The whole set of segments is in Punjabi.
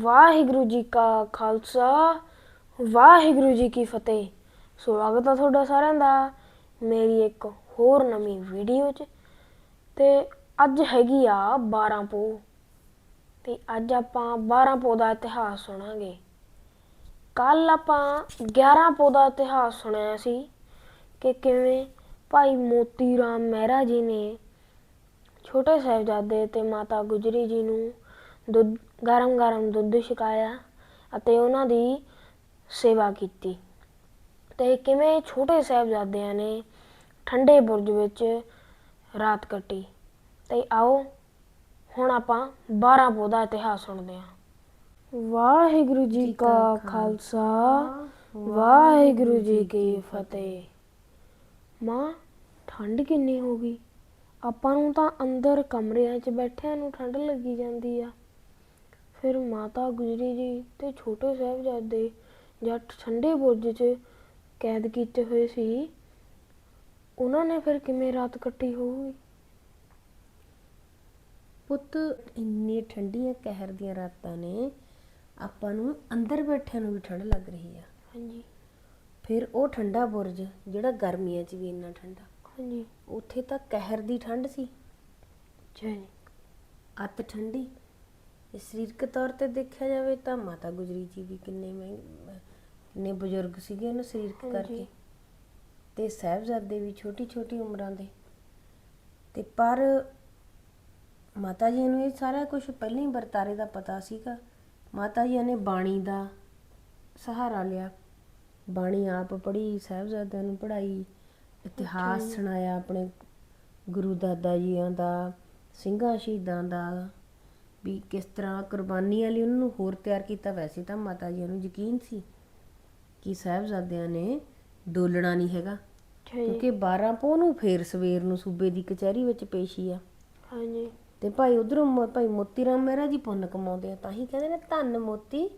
ਵਾਹਿਗੁਰੂ ਜੀ ਕਾ ਖਾਲਸਾ, ਵਾਹਿਗੁਰੂ ਜੀ ਕੀ ਫਤਿਹ। ਸਵਾਗਤ ਹੈ ਤੁਹਾਡਾ ਸਾਰਿਆਂ ਦਾ ਮੇਰੀ ਇੱਕ ਹੋਰ ਨਵੀਂ ਵੀਡੀਓ 'ਚ। ਤੇ ਅੱਜ ਹੈਗੀ ਆ 12 ਪੋ ਤੇ ਅੱਜ ਆਪਾਂ 12 ਪੋ ਦਾ ਇਤਿਹਾਸ ਸੁਣਾਂਗੇ। ਕੱਲ ਆਪਾਂ 11 ਪੋ ਦਾ ਇਤਿਹਾਸ ਸੁਣਿਆ ਸੀ ਕਿ ਕਿਵੇਂ ਭਾਈ ਮੋਤੀ ਰਾਮ ਮਹਿਰਾ ਜੀ ਨੇ ਛੋਟੇ ਸਾਹਿਬਜ਼ਾਦੇ ਤੇ ਮਾਤਾ ਗੁਜਰੀ ਜੀ ਨੂੰ ਦੁੱਧ, ਗਰਮ ਗਰਮ ਦੁੱਧ ਛਕਾਇਆ ਅਤੇ ਉਹਨਾਂ ਦੀ ਸੇਵਾ ਕੀਤੀ। ਤੇ ਕਿਵੇਂ ਛੋਟੇ ਸਾਹਿਬਜ਼ਾਦਿਆਂ ਨੇ ਠੰਡੇ ਬੁਰਜ ਵਿੱਚ ਰਾਤ ਕੱਟੀ। ਤੇ ਆਓ, ਹੁਣ ਆਪਾਂ 12 ਪੋ ਦਾ ਇਤਿਹਾਸ ਸੁਣਦੇ ਹਾਂ। ਵਾਹਿਗੁਰੂ ਜੀ ਕਾ ਖਾਲਸਾ, ਵਾਹਿਗੁਰੂ ਜੀ ਕੀ ਫਤਿਹ। ਮਾਂ, ਠੰਡ ਕਿੰਨੀ ਹੋ ਗਈ? ਆਪਾਂ ਨੂੰ ਤਾਂ ਅੰਦਰ ਕਮਰਿਆਂ 'ਚ ਬੈਠਿਆਂ ਨੂੰ ਠੰਡ ਲੱਗੀ ਜਾਂਦੀ ਆ। ਫਿਰ ਮਾਤਾ ਗੁਜਰੀ ਜੀ ਤੇ ਛੋਟੇ ਸਾਹਿਬਜ਼ਾਦੇ ਜੱਟ ਠੰਡੇ ਬੁਰਜ 'ਚ ਕੈਦ ਕੀਤੇ ਹੋਏ ਸੀ। ਉਹਨਾਂ ਨੇ ਫਿਰ ਕਿਵੇਂ ਰਾਤ ਕੱਟੀ ਹੋਊਗੀ? ਪੁੱਤ ਇੰਨੀ ਠੰਡੀਆਂ ਕਹਿਰ ਦੀਆਂ ਰਾਤਾਂ ਨੇ ਆਪਾਂ ਨੂੰ ਅੰਦਰ ਬੈਠਿਆਂ ਨੂੰ ਵੀ ਠੰਡ ਲੱਗ ਰਹੀ ਆ। ਹਾਂਜੀ। ਫਿਰ ਉਹ ਠੰਡਾ ਬੁਰਜ ਜਿਹੜਾ ਗਰਮੀਆਂ 'ਚ ਵੀ ਇੰਨਾ ਠੰਡਾ ਹਾਂਜੀ। ਉੱਥੇ ਤਾਂ ਕਹਿਰ ਦੀ ਠੰਡ ਸੀ। ਅੱਛਾ ਜੀ। ਅੱਤ ਠੰਡੀ। ਜੇ ਸਰੀਰਕ ਤੌਰ ਤੇ ਦੇਖਿਆ ਜਾਵੇ ਤਾਂ ਮਾਤਾ ਗੁਜਰੀ ਜੀ ਵੀ ਕਿੰਨੇ ਮਹਿੰ- ਕਿੰਨੇ ਬਜ਼ੁਰਗ ਸੀਗੇ ਉਹਨਾਂ ਸਰੀਰਕ ਹਾਂਜੀ। ਕਰਕੇ। ਤੇ ਸਾਹਿਬਜ਼ਾਦੇ ਵੀ ਛੋਟੀ ਛੋਟੀ ਉਮਰਾਂ ਦੇ। ਤੇ ਪਰ ਮਾਤਾ ਜੀ ਨੂੰ ਇਹ ਸਾਰਾ ਕੁਝ ਪਹਿਲਾਂ ਹੀ ਵਰਤਾਰੇ ਦਾ ਪਤਾ ਸੀਗਾ। ਮਾਤਾ ਜੀ ਨੇ ਬਾਣੀ ਦਾ ਸਹਾਰਾ ਲਿਆ। ਬਾਣੀ ਆਪ ਪੜ੍ਹੀ ਸਾਹਿਬਜ਼ਾਦਿਆਂ ਨੂੰ ਪੜ੍ਹਾਈ ਇਤਿਹਾਸ। ਸੁਣਾਇਆ ਆਪਣੇ ਗੁਰੂ ਦਾਦਾ ਜੀਆਂ ਦਾ ਸਿੰਘਾਂ ਸ਼ਹੀਦਾਂ ਦਾ। ਵੀ ਕਿਸ ਤਰ੍ਹਾਂ ਕੁਰਬਾਨੀਆਂ ਲਈ ਉਹਨਾਂ ਨੂੰ ਹੋਰ ਤਿਆਰ ਕੀਤਾ ਵੈਸੇ ਤਾਂ ਮਾਤਾ ਜੀ ਨੂੰ ਯਕੀਨ ਸੀ ਕਿ ਸਾਹਿਬਜ਼ਾਦਿਆਂ ਨੇ ਡੋਲਣਾ ਨਹੀਂ ਹੈਗਾ ਕਿਉਂਕਿ 12 ਪੋਹ ਨੂੰ ਫੇਰ ਸਵੇਰ ਨੂੰ ਸੂਬੇ ਦੀ ਕਚਹਿਰੀ ਵਿੱਚ ਪੇਸ਼ੀ ਆ। ਹਾਂਜੀ। ਤੇ ਭਾਈ ਉਧਰੋਂ ਭਾਈ ਮੋਤੀ ਰਾਮ ਮਹਿਰਾ ਜੀ ਪੁੰਨ ਕਮਾਉਂਦੇ ਆ ਤਾਂ ਹੀ ਕਹਿੰਦੇ ਨੇ ਧੰਨ ਮੋਤੀ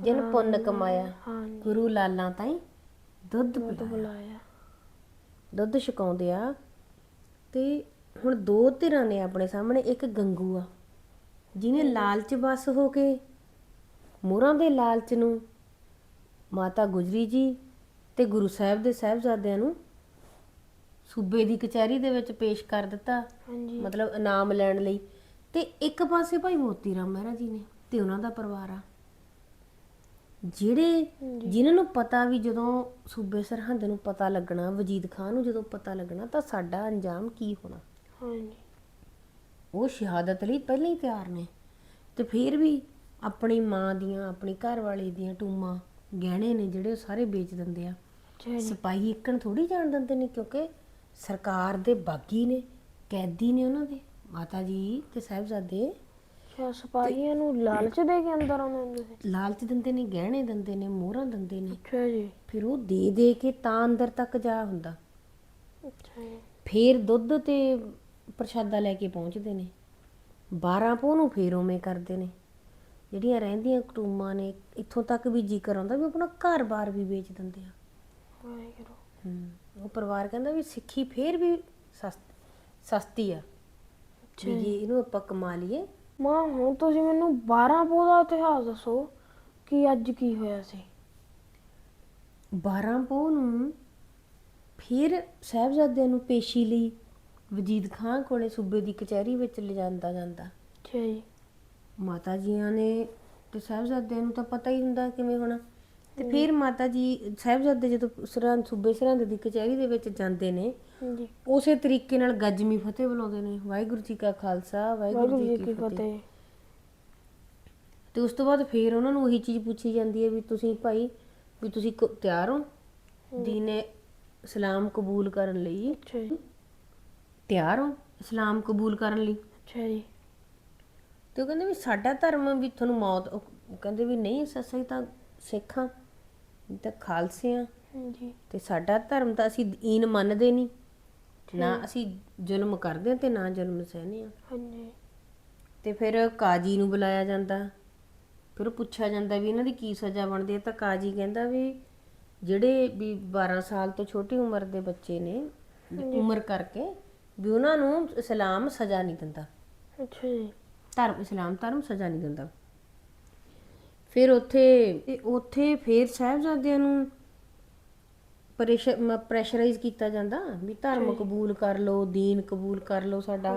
ਜਿਨ ਪੁੰਨ ਕਮਾਇਆ। ਗੁਰੂ ਲਾਲਾਂ ਤਾਈ ਦੁੱਧ ਪਿਲਾਇਆ। ਦੁੱਧ ਛਕਾਉਂਦੇ ਆ ਤੇ ਹੁਣ ਦੋ ਧਿਰਾਂ ਨੇ ਆਪਣੇ ਸਾਹਮਣੇ ਇੱਕ ਗੰਗੂ ਆ ਜਿਹਨੇ ਲਾਲਚ ਬਸ ਹੋ ਕੇ ਮੋਹਰਾਂ ਦੇ ਲਾਲਚ ਨੂੰ ਮਾਤਾ ਗੁਜਰੀ ਜੀ ਤੇ ਗੁਰੂ ਸਾਹਿਬ ਦੇ ਸਾਹਿਬਜ਼ਾਦਿਆਂ ਨੂੰ ਸੂਬੇ ਦੀ ਕਚਹਿਰੀ ਦੇ ਵਿੱਚ ਪੇਸ਼ ਕਰ ਦਿੱਤਾ ਹਾਂਜੀ। ਮਤਲਬ ਇਨਾਮ ਲੈਣ ਲਈ। ਤੇ ਇੱਕ ਪਾਸੇ ਭਾਈ ਮੋਤੀ ਰਾਮ ਮਹਿਰਾ ਜੀ ਨੇ ਤੇ ਉਹਨਾਂ ਦਾ ਪਰਿਵਾਰ ਆ। ਜਿਹੜੇ। ਜਿਨ੍ਹਾਂ ਨੂੰ ਪਤਾ ਵੀ ਜਦੋਂ ਸੂਬੇ ਸਰਹੰਦ ਨੂੰ ਪਤਾ ਲੱਗਣਾ ਵਜੀਦ ਖਾਨ ਨੂੰ ਜਦੋਂ ਪਤਾ ਲੱਗਣਾ ਤਾਂ ਸਾਡਾ ਅੰਜਾਮ ਕੀ ਹੋਣਾ? ਹਾਂਜੀ। ਉਹ ਸ਼ਹਾਦਤ ਲਈ ਪਹਿਲਾਂ ਹੀ ਤਿਆਰ ਨੇ। ਤੇ ਫਿਰ ਵੀ ਆਪਣੀ ਮਾਂ ਦੀਆਂ ਆਪਣੀ ਘਰ ਵਾਲੀ ਦੀਆਂ ਟੂਮਾਂ ਗਹਿਣੇ ਨੇ ਜਿਹੜੇ ਉਹ ਸਾਰੇ ਵੇਚ ਦਿੰਦੇ ਆ। ਸਿਪਾਹੀ ਇੱਕਣ ਥੋੜੀ ਜਾਣ ਦਿੰਦੇ ਨੇ ਕਿਉਂਕਿ ਸਰਕਾਰ ਦੇ ਬਾਗੀ ਨੇ ਕੈਦੀ ਨੇ ਉਹਨਾਂ ਦੇ। ਮਾਤਾ ਜੀ ਤੇ ਸਾਹਿਬਜ਼ਾਦੇ। ਅੱਛਾ ਸਿਪਾਹੀਆਂ ਨੂੰ ਲਾਲਚ ਦੇ ਕੇ ਅੰਦਰ ਆਉਂਦੇ ਹੁੰਦੇ ਸੀ? ਲਾਲਚ ਦਿੰਦੇ ਨੇ ਗਹਿਣੇ ਦਿੰਦੇ ਨੇ ਮੋਹਰਾਂ ਦਿੰਦੇ ਨੇ। ਅੱਛਾ ਜੀ। ਫਿਰ ਉਹ ਦੇ ਦੇ ਕੇ ਤਾਂ ਅੰਦਰ ਤੱਕ ਜਾ ਹੁੰਦਾ। ਅੱਛਾ ਜੀ। ਫੇਰ ਦੁੱਧ ਤੇ ਪ੍ਰਸ਼ਾਦਾ ਲੈ ਕੇ ਪਹੁੰਚਦੇ ਨੇ। 12 ਪੋਹ ਨੂੰ ਫੇਰ ਉਵੇਂ ਕਰਦੇ ਨੇ। ਜਿਹੜੀਆਂ ਰਹਿੰਦੀਆਂ ਕੁਟੁੰਬਾਂ ਨੇ ਇੱਥੋਂ ਤੱਕ ਵੀ ਜ਼ਿਕਰ ਆਉਂਦਾ ਵੀ ਆਪਣਾ ਘਰ-ਬਾਰ ਵੀ ਵੇਚ ਦਿੰਦੇ ਆ। ਵਾਹਿਗੁਰੂ। ਉਹ ਪਰਿਵਾਰ ਕਹਿੰਦਾ ਵੀ ਸਿੱਖੀ ਫੇਰ ਵੀ ਸਸਤੀ ਸਸਤੀ ਆ। ਵੀ ਜੀ ਇਹਨੂੰ ਆਪਾਂ ਕਮਾ ਲਈਏ। ਮਾਂ ਹੁਣ ਤੁਸੀਂ ਮੈਨੂੰ 12 ਪੋ ਦਾ ਇਤਿਹਾਸ ਦੱਸੋ ਕਿ ਅੱਜ ਕੀ ਹੋਇਆ ਸੀ? 12 ਪੋਹ ਨੂੰ ਫਿਰ ਸਾਹਿਬਜ਼ਾਦਿਆਂ ਨੂੰ ਪੇਸ਼ੀ ਲਈ। ਵਜੀਦ ਖਾਨ ਕੋਲੇ ਸੂਬੇ ਦੀ ਕਚਹਿਰੀ ਵਿੱਚ ਲਿਜਾਂਦਾ ਜਾਂਦਾ। ਅੱਛਾ ਜੀ। ਮਾਤਾ ਜੀਆਂ ਨੇ ਤੇ ਸਾਹਿਬਜ਼ਾਦਿਆਂ ਨੂੰ ਤਾਂ ਪਤਾ ਹੀ ਹੁੰਦਾ ਕਿਵੇਂ ਹੋਣਾ। ਤੇ ਫਿਰ ਮਾਤਾ ਜੀ ਸਾਹਿਬਜ਼ਾਦੇ ਜਦੋਂ ਸਰਹੰਦ ਸੂਬੇ ਸਰਹੰਦ ਦੀ ਕਚਹਿਰੀ ਦੇ ਵਿੱਚ ਜਾਂਦੇ ਨੇ ਹਾਂਜੀ। ਉਸੇ ਤਰੀਕੇ ਨਾਲ ਗੱਜਮੀ ਫਤਿਹ ਬੁਲਾਉਂਦੇ ਨੇ। ਵਾਹਿਗੁਰੂ ਜੀ ਕਾ ਖਾਲਸਾ ਵਾਹਿਗੁਰੂ ਜੀ ਕੀ ਫਤਿਹ। ਤੇ ਉਸ ਤੋਂ ਬਾਅਦ ਫਿਰ ਉਹਨਾਂ ਨੂੰ ਉਹੀ ਚੀਜ਼ ਪੁੱਛੀ ਜਾਂਦੀ ਹੈ ਵੀ ਤੁਸੀਂ ਭਾਈ ਵੀ ਤੁਸੀਂ ਤਿਆਰ ਹੋ? ਦੀਨੇ ਇਸਲਾਮ ਕਬੂਲ ਕਰਨ ਲਈ। ਅੱਛਾ ਜੀ। ਤਿਆਰ ਹੋ ਇਸਲਾਮ ਕਬੂਲ ਕਰਨ ਲਈ? ਅੱਛਾ ਜੀ। ਤੇ ਉਹ ਕਹਿੰਦੇ ਵੀ ਸਾਡਾ ਧਰਮ ਵੀ ਤੁਹਾਨੂੰ ਮੌਤ ਉਹ ਕਹਿੰਦੇ ਵੀ ਨਹੀਂ ਅਸੀਂ ਤਾਂ ਸਿੱਖਾਂ ਅਸੀਂ ਤਾਂ ਖਾਲਸੇ ਆ ਹਾਂਜੀ। ਤੇ ਸਾਡਾ ਧਰਮ ਤਾਂ ਅਸੀਂ ਦੀਨ ਮੰਨਦੇ ਨਹੀਂ। ਨਾ ਅਸੀਂ ਜ਼ੁਲਮ ਕਰਦੇ ਹਾਂ ਤੇ ਨਾ ਜ਼ੁਲਮ ਸਹਿਨੇ ਆ ਹਾਂਜੀ। ਤੇ ਫਿਰ ਕਾਜੀ ਨੂੰ ਬੁਲਾਇਆ ਜਾਂਦਾ। ਫਿਰ ਪੁੱਛਿਆ ਜਾਂਦਾ ਵੀ ਇਹਨਾਂ ਦੀ ਕੀ ਸਜ਼ਾ ਬਣਦੀ ਹੈ? ਤਾਂ ਕਾਜੀ ਕਹਿੰਦਾ ਵੀ ਜਿਹੜੇ ਵੀ 12 ਸਾਲ ਤੋਂ ਛੋਟੀ ਉਮਰ ਦੇ ਬੱਚੇ ਨੇ ਉਮਰ ਕਰਕੇ ਵੀ ਉਹਨਾਂ ਨੂੰ ਇਸਲਾਮ ਸਜ਼ਾ ਨਹੀਂ ਦਿੰਦਾ। ਅੱਛਾ ਜੀ। ਧਰਮ ਇਸਲਾਮ ਧਰਮ ਸਜ਼ਾ ਨਹੀਂ ਦਿੰਦਾ। ਫਿਰ ਉੱਥੇ ਤੇ ਉੱਥੇ ਫਿਰ ਸਾਹਿਬਜ਼ਾਦਿਆਂ ਨੂੰ ਪ੍ਰੈਸ਼ਰ ਪ੍ਰੈਸ਼ਰਾਈਜ਼ ਕੀਤਾ ਜਾਂਦਾ ਵੀ ਧਰਮ ਕਬੂਲ ਕਰ ਲਓ ਦੀਨ ਕਬੂਲ ਕਰ ਲਓ ਸਾਡਾ।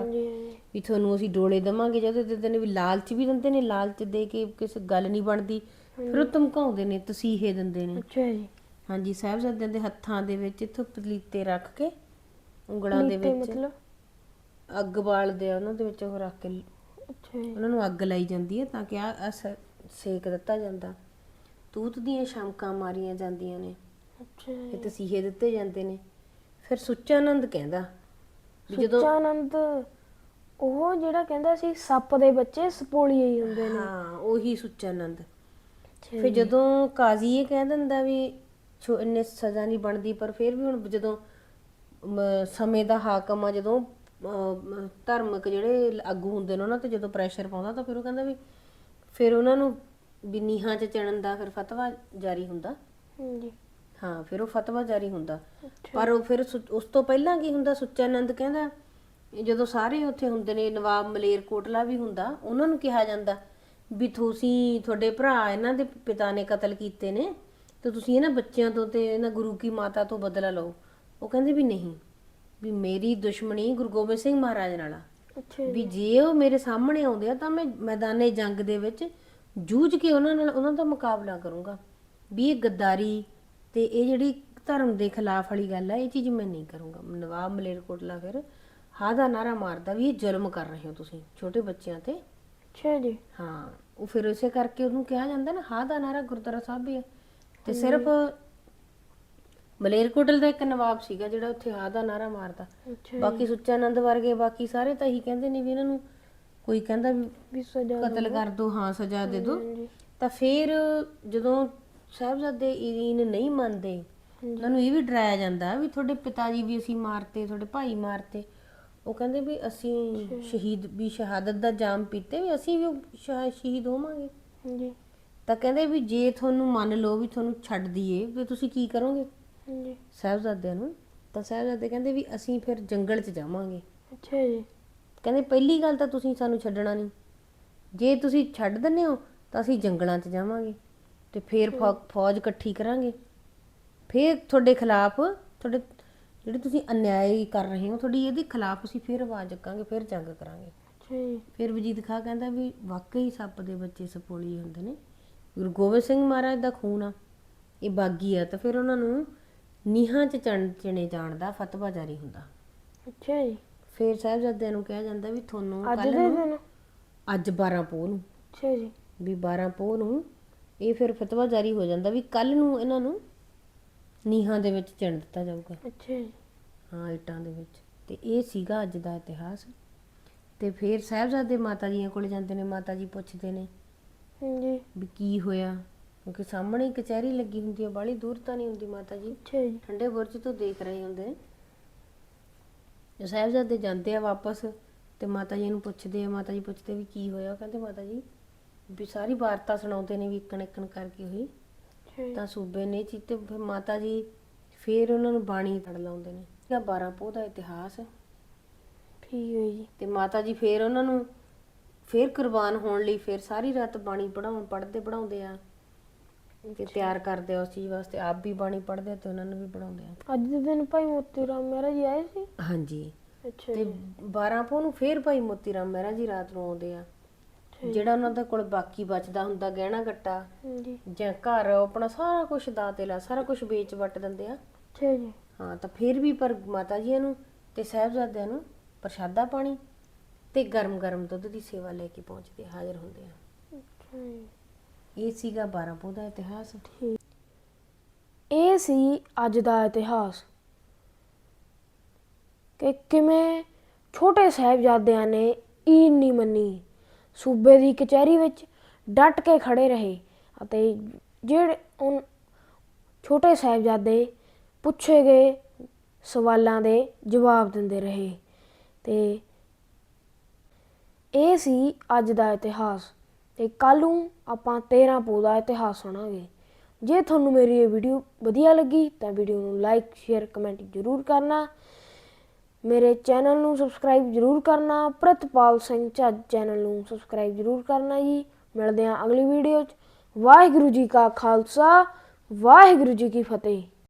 ਵੀ ਤੁਹਾਨੂੰ ਅਸੀਂ ਡੋਲੇ ਦਵਾਂਗੇ ਜਦੋਂ ਦਿੰਦੇ ਨੇ ਵੀ ਲਾਲਚ ਵੀ ਦਿੰਦੇ ਨੇ ਲਾਲਚ ਦੇ ਕੇ ਕਿਸੇ ਗੱਲ ਨਹੀਂ ਬਣਦੀ। ਫਿਰ ਉਹ ਧਮਕਾਉਂਦੇ ਨੇ ਤਸੀਹੇ ਦਿੰਦੇ ਨੇ। ਅੱਛਾ ਜੀ। ਹਾਂਜੀ ਸਾਹਿਬਜ਼ਾਦਿਆਂ ਦੇ ਹੱਥਾਂ ਦੇ ਵਿੱਚ ਇੱਥੋਂ ਪਲੀਤੇ ਰੱਖ ਕੇ ਉਂਗਲਾਂ ਦੇ ਵਿੱਚ। ਮਤਲਬ? ਅੱਗ ਬਾਲਦੇ ਆ ਉਹਨਾਂ ਦੇ ਵਿੱਚ ਉਹ ਰੱਖ ਕੇ। ਅੱਛਾ ਜੀ। ਉਹਨਾਂ ਨੂੰ ਅੱਗ ਲਾਈ ਜਾਂਦੀ ਹੈ ਤਾਂ ਕਿ ਆ ਸੇਕ ਦਿੱਤਾ ਜਾਂਦਾ। ਤੂਤ ਦੀਆਂ ਸ਼ਮਕਾਂ ਮਾਰੀਆਂ ਜਾਂਦੀਆਂ ਨੇ। ਅੱਛਾ ਇਹ ਜੀ ਤਸੀਹੇ ਦਿੱਤੇ ਜਾਂਦੇ ਨੇ। ਫਿਰ ਸੁੱਚਾਨੰਦ ਕਹਿੰਦਾ ਵੀ ਜਦੋਂ ਸੁੱਚਾਨੰਦ ਉਹ ਜਿਹੜਾ ਕਹਿੰਦਾ ਸੀ ਸੱਪ ਦੇ ਬੱਚੇ ਸਪੋਲੀਏ ਹੀ ਹੁੰਦੇ ਨੇ। ਹਾਂ ਉਹੀ ਸੁੱਚਾਨੰਦ। ਅੱਛਾ ਫਿਰ। ਜਦੋਂ ਕਾਜ਼ੀ ਇਹ ਕਹਿ ਦਿੰਦਾ ਵੀ ਛੋ ਇੰਨੇ ਸਜ਼ਾ ਨਹੀਂ ਬਣਦੀ ਪਰ ਫਿਰ ਵੀ ਹੁਣ ਜਦੋਂ ਮ, ਸਮੇਂ ਦਾ ਹਾਕਮ ਆ ਜਦੋਂ ਅ, ਮ, ਧਾਰਮਿਕ ਜਿਹੜੇ ਆਗੂ ਹੁੰਦੇ ਨੇ ਉਹਨਾਂ ਤੇ ਜਦੋਂ ਪ੍ਰੈਸ਼ਰ ਪਾਉਂਦਾ ਤਾਂ ਫਿਰ ਉਹ ਕਹਿੰਦਾ ਵੀ ਫਿਰ ਉਹਨਾਂ ਨੂੰ ਵੀ ਨੀਹਾਂ 'ਚ ਚੜਨ ਦਾ ਫਿਰ ਫਤਵਾ ਜਾਰੀ ਹੁੰਦਾ। ਹਾਂ ਫਿਰ ਉਹ ਫਤਵਾ ਜਾਰੀ ਹੁੰਦਾ। ਪਰ ਉਹ ਫਿਰ ਸੁ- ਉਸ ਤੋਂ ਪਹਿਲਾਂ ਕੀ ਹੁੰਦਾ? ਸੁੱਚਾਨੰਦ ਕਹਿੰਦਾ ਇਹ ਜਦੋਂ ਸਾਰੇ ਉੱਥੇ ਹੁੰਦੇ ਨੇ ਨਵਾਬ ਮਲੇਰ ਕੋਟਲਾ ਵੀ ਹੁੰਦਾ ਉਹਨਾਂ ਨੂੰ ਕਿਹਾ ਜਾਂਦਾ ਵੀ ਤੁਸੀਂ ਤੁਹਾਡੇ ਭਰਾ ਇਹਨਾਂ ਦੇ ਪਿਤਾ ਨੇ ਕਤਲ ਕੀਤੇ ਨੇ ਤੇ ਤੁਸੀਂ ਇਹਨਾਂ ਬੱਚਿਆਂ ਤੋਂ ਤੇ ਇਹਨਾਂ ਗੁਰੂ ਕੀ ਮਾਤਾ ਤੋਂ ਬਦਲਾ ਲਓ। ਉਹ ਕਹਿੰਦੇ ਵੀ ਨਹੀਂ ਵੀ ਮੇਰੀ ਦੁਸ਼ਮਣੀ ਗੁਰੂ ਗੋਬਿੰਦ ਸਿੰਘ ਮਹਾਰਾਜ ਨਾਲ ਆ। ਅੱਛਾ ਵੀ ਜੇ। ਉਹ ਮੇਰੇ ਸਾਹਮਣੇ ਆਉਂਦੇ ਆ ਤਾਂ ਮੈਂ ਮੈਦਾਨੇ ਜੰਗ ਦੇ ਵਿੱਚ ਜੂਝ ਕੇ ਉਹਨਾਂ ਨਾਲ ਉਹਨਾਂ ਦਾ ਮੁਕਾਬਲਾ ਕਰੂੰਗਾ। ਵੀ ਇਹ ਗੱਦਾਰੀ ਤੇ ਇਹ ਜਿਹੜੀ ਧਰਮ ਦੇ ਖਿਲਾਫ ਵਾਲੀ ਗੱਲ ਹੈ ਇਹ ਚੀਜ਼ ਮੈਂ ਨਹੀਂ ਕਰੂੰਗਾ। ਨਵਾਬ ਮਲੇਰਕੋਟਲਾ ਫਿਰ ਹਾਂ ਦਾ ਨਾਰਾ ਮਾਰਦਾ ਵੀ ਇਹ ਜ਼ੁਲਮ ਕਰ ਰਹੇ ਹੋ ਤੁਸੀਂ ਛੋਟੇ ਬੱਚਿਆਂ ਤੇ। ਅੱਛਾ ਜੀ। ਹਾਂ ਉਹ ਫਿਰ ਇਸੇ ਕਰਕੇ ਉਹਨੂੰ ਕਿਹਾ ਜਾਂਦਾ ਨਾ ਹਾਂ ਦਾ ਨਾਰਾ ਗੁਰਦੁਆਰਾ ਸਾਹਿਬ ਵੀ ਹੈ ਤੇ ਸਿਰਫ ਮਲੇਰਕੋਟਲ ਦਾ ਇੱਕ ਨਵਾਬ ਸੀਗਾ ਜਿਹੜਾ ਉੱਥੇ ਹਾਂ ਦਾ ਨਾਰਾ ਮਾਰਦਾ। ਬਾਕੀ ਸੁੱਚਾਨੰਦ ਵਰਗੇ ਬਾਕੀ ਸਾਰੇ ਤਾਂ ਇਹੀ ਕਹਿੰਦੇ ਨੇ ਵੀ ਇਹਨਾਂ ਨੂੰ ਕੋਈ ਕਹਿੰਦਾ ਵੀ ਸਜ਼ਾ ਕਤਲ ਕਰ ਦੋ ਹਾਂ ਸਜ਼ਾ ਦੇ ਦੋ। ਤਾਂ ਫਿਰ ਜਦੋਂ ਸਾਹਿਬਜ਼ਾਦੇ ਇਹਨ ਨਹੀਂ ਮੰਨਦੇ ਉਹਨਾਂ ਨੂੰ ਇਹ ਵੀ ਡਰਾਇਆ ਜਾਂਦਾ ਵੀ ਤੁਹਾਡੇ ਪਿਤਾ ਜੀ ਵੀ ਅਸੀਂ ਮਾਰਤੇ ਤੁਹਾਡੇ ਭਾਈ ਮਾਰਤੇ। ਉਹ ਕਹਿੰਦੇ ਵੀ ਅਸੀਂ ਸ਼ਹੀਦ ਵੀ ਸ਼ਹਾਦਤ ਦਾ ਜਾਮ ਪੀਤੇ ਵੀ ਅਸੀਂ ਵੀ ਸ਼ਹੀਦ ਹੋਵਾਂਗੇ। ਤਾਂ ਕਹਿੰਦੇ ਵੀ ਜੇ ਤੁਹਾਨੂੰ ਮੰਨ ਲਓ ਵੀ ਤੁਹਾਨੂੰ ਛੱਡ ਦਈਏ ਵੀ ਤੁਸੀਂ ਕੀ ਕਰੋਗੇ? ਹਾਂਜੀ। ਸਾਹਿਬਜ਼ਾਦਿਆਂ ਨੂੰ ਤਾਂ ਸਾਹਿਬਜ਼ਾਦੇ ਕਹਿੰਦੇ ਵੀ ਅਸੀਂ ਫਿਰ ਜੰਗਲ 'ਚ ਜਾਵਾਂਗੇ। ਅੱਛਾ ਜੀ। ਕਹਿੰਦੇ ਪਹਿਲੀ ਗੱਲ ਤਾਂ ਤੁਸੀਂ ਸਾਨੂੰ ਛੱਡਣਾ ਨਹੀਂ। ਜੇ ਤੁਸੀਂ ਛੱਡ ਦਿੰਦੇ ਹੋ ਤਾਂ ਅਸੀਂ ਜੰਗਲਾਂ 'ਚ ਜਾਵਾਂਗੇ ਤੇ ਫੇਰ ਫੌ- ਫੌਜ ਇਕੱਠੀ ਕਰਾਂਗੇ। ਫੇਰ ਤੁਹਾਡੇ ਖਿਲਾਫ ਤੁਹਾਡੇ ਜਿਹੜੇ ਤੁਸੀਂ ਅਨਿਆਏ ਕਰ ਰਹੇ ਹੋ ਤੁਹਾਡੀ ਇਹਦੇ ਖਿਲਾਫ ਅਸੀਂ ਫੇਰ ਆਵਾਜ਼ ਚੱਕਾਂਗੇ ਫੇਰ ਜੰਗ ਕਰਾਂਗੇ। ਅੱਛਾ ਜੀ। ਫਿਰ ਵਜੀਦ ਖਾਂ ਕਹਿੰਦਾ ਵੀ ਵਾਕਈ ਸੱਪ ਦੇ ਬੱਚੇ ਸਪੋਲੀ ਹੁੰਦੇ ਨੇ। ਗੁਰੂ ਗੋਬਿੰਦ ਸਿੰਘ ਮਹਾਰਾਜ ਦਾ ਖੂਨ ਆ ਇਹ ਬਾਗੀ ਆ ਤਾਂ ਫਿਰ ਉਹਨਾਂ ਨੂੰ ਨੀਹਾਂ 'ਚ ਚਣ ਚਿਣੇ ਜਾਣ ਦਾ ਫਤਵਾ ਜਾਰੀ ਹੁੰਦਾ। ਅੱਛਾ ਜੀ। ਫਿਰ ਸਾਹਿਬਜ਼ਾਦਿਆਂ ਨੂੰ ਕਿਹਾ ਜਾਂਦਾ ਵੀ ਤੁਹਾਨੂੰ ਅੱਜ ਕੱਲ ਦੇ ਨੂੰ ਦਿਨ? ਅੱਜ 12 ਪੋਹ ਨੂੰ। ਅੱਛਾ ਜੀ। ਵੀ 12 ਪੋਹ ਨੂੰ ਇਹ ਫਿਰ ਫਤਵਾ ਜਾਰੀ ਹੋ ਜਾਂਦਾ ਵੀ ਕੱਲ ਨੂੰ ਇਹਨਾਂ ਨੂੰ ਨੀਹਾਂ ਦੇ ਵਿੱਚ ਚਿਣ ਦਿੱਤਾ ਜਾਊਗਾ। ਅੱਛਾ ਜੀ। ਹਾਂ ਇੱਟਾਂ ਦੇ ਵਿੱਚ। ਤੇ ਇਹ ਸੀਗਾ ਅੱਜ ਦਾ ਇਤਿਹਾਸ। ਤੇ ਫਿਰ ਸਾਹਿਬਜ਼ਾਦੇ ਮਾਤਾ ਜੀਆਂ ਕੋਲ ਜਾਂਦੇ ਨੇ ਮਾਤਾ ਜੀ ਪੁੱਛਦੇ ਨੇ ਹਾਂਜੀ। ਵੀ ਕੀ ਹੋਇਆ? ਕਿਉਂਕਿ ਸਾਹਮਣੇ ਹੀ ਕਚਹਿਰੀ ਲੱਗੀ ਹੁੰਦੀ ਹੈ ਬਾਹਲੀ ਦੂਰ ਤਾਂ ਨਹੀਂ ਹੁੰਦੀ ਮਾਤਾ ਜੀ। ਅੱਛਾ ਜੀ। ਠੰਡੇ ਬੁਰਜ ਤੋਂ ਦੇਖ ਰਹੇ ਹੁੰਦੇ। ਨੇ ਜੋ ਸਾਹਿਬਜ਼ਾਦੇ ਜਾਂਦੇ ਆ ਵਾਪਸ ਤੇ ਮਾਤਾ ਜੀ ਨੂੰ ਪੁੱਛਦੇ ਆ ਮਾਤਾ ਜੀ ਪੁੱਛਦੇ ਵੀ ਕੀ ਹੋਇਆ? ਕਹਿੰਦੇ ਮਾਤਾ ਜੀ ਵੀ ਸਾਰੀ ਵਾਰਤਾ ਸੁਣਾਉਂਦੇ ਨੇ ਵੀ ਇੱਕਣ ਇੱਕਣ ਕਰਕੇ ਹੋਈ। ਤਾਂ ਸੂਬੇ ਨੇ ਚੀ ਤੇ ਫਿਰ ਮਾਤਾ ਜੀ ਫਿਰ ਉਹਨਾਂ ਨੂੰ ਬਾਣੀ ਪੜ ਲਾਉਂਦੇ ਨੇ। ਇਹ 12 ਪੋਹ ਦਾ ਇਤਿਹਾਸ। ਠੀਕ ਹੈ ਜੀ। ਤੇ ਮਾਤਾ ਜੀ ਫਿਰ ਉਹਨਾਂ ਨੂੰ ਫਿਰ ਕੁਰਬਾਨ ਹੋਣ ਲਈ ਫਿਰ ਸਾਰੀ ਰਾਤ ਬਾਣੀ ਪੜਾਉਣ ਪੜਦੇ ਪੜਾਉਂਦੇ ਆ। ਤੇ ਤਿਆਰ ਕਰਦੇ ਆ ਉਸ ਚੀਜ਼ ਵਾਸਤੇ ਆਪ ਵੀ ਬਾਣੀ ਪੜਦੇ ਆ ਤੇ ਉਹਨਾਂ ਨੂੰ ਵੀ ਪੜਾਉਂਦੇ ਆ। ਅੱਜ ਦੇ ਦਿਨ ਭਾਈ ਮੋਤੀ ਰਾਮ ਮਹਾਰਾਜ ਜੀ ਆਏ ਸੀ? ਹਾਂਜੀ। ਅੱਛਾ ਤੇ ਜੀ। 12 ਪੋਹ ਨੂੰ ਫਿਰ ਭਾਈ ਮੋਤੀ ਰਾਮ ਮਹਿਰਾ ਜੀ ਰਾਤ ਨੂੰ ਆਉਂਦੇ ਆ। ਜੀ। ਜਿਹੜਾ ਉਹਨਾਂ ਦਾ ਕੋਲ ਬਾਕੀ ਬਚਦਾ ਹੁੰਦਾ ਗਹਿਣਾ ਗੱਟਾ ਹਾਂਜੀ। ਜਾਂ ਘਰ ਆਪਣਾ ਸਾਰਾ ਕੁਝ ਦਾ ਤੇ ਲਾ ਸਾਰਾ ਕੁਝ ਵੇਚ ਵੱਟ ਦਿੰਦੇ ਆ। ਅੱਛਾ ਜੀ। ਹਾਂ ਤਾਂ ਫਿਰ ਵੀ ਪਰ ਮਾਤਾ ਜੀਆਂ ਨੂੰ ਤੇ ਸਾਹਿਬਜ਼ਾਦਿਆਂ ਨੂੰ ਪ੍ਰਸ਼ਾਦਾ ਪਾਣੀ ਤੇ ਗਰਮ-ਗਰਮ ਦੁੱਧ ਦੀ ਸੇਵਾ ਲੈ ਕੇ ਪਹੁੰਚਦੇ ਹਾਜ਼ਰ ਹੁੰਦੇ ਆ। ਅੱਛਾ ਜੀ। ਇਹ ਸੀਗਾ 12 ਪੋਹ ਦਾ ਇਤਿਹਾਸ। ਇਹ ਸੀ ਅੱਜ ਦਾ ਇਤਿਹਾਸ। ਕਿ ਕਿਵੇਂ ਛੋਟੇ ਸਾਹਿਬਜ਼ਾਦਿਆਂ ਨੇ ਈਨ ਨਹੀਂ ਮੰਨੀ। ਸੂਬੇ ਦੀ ਕਚਹਿਰੀ ਵਿੱਚ ਡਟ ਕੇ ਖੜੇ ਰਹੇ ਅਤੇ ਜਿਹੜੇ ਉਨ, ਛੋਟੇ ਸਾਹਿਬਜ਼ਾਦੇ ਪੁੱਛੇ ਗਏ ਸਵਾਲਾਂ ਦੇ ਜਵਾਬ ਦਿੰਦੇ ਰਹੇ। ਤੇ ਇਹ ਸੀ ਅੱਜ ਦਾ ਇਤਿਹਾਸ। ਤੇ ਕੱਲ੍ਹ ਨੂੰ ਆਪਾਂ 13 ਪੋ ਦਾ ਇਤਿਹਾਸ ਸੁਣਾਂਗੇ। ਜੇ ਤੁਹਾਨੂੰ ਮੇਰੀ ਇਹ ਵੀਡੀਓ ਵਧੀਆ ਲੱਗੀ ਤਾਂ ਵੀਡੀਓ ਨੂੰ ਲਾਈਕ ਸ਼ੇਅਰ ਕਮੈਂਟ ਜ਼ਰੂਰ ਕਰਨਾ। ਮੇਰੇ ਚੈਨਲ ਨੂੰ ਸਬਸਕ੍ਰਾਈਬ ਜ਼ਰੂਰ ਕਰਨਾ। ਪ੍ਰਤਪਾਲ ਸਿੰਘ ਝੱਜ ਚੈਨਲ ਨੂੰ ਸਬਸਕ੍ਰਾਈਬ ਜ਼ਰੂਰ ਕਰਨਾ ਜੀ। ਮਿਲਦੇ ਹਾਂ ਅਗਲੀ ਵੀਡੀਓ 'ਚ। ਵਾਹਿਗੁਰੂ ਜੀ ਕਾ ਖਾਲਸਾ, ਵਾਹਿਗੁਰੂ ਜੀ ਕੀ ਫਤਿਹ।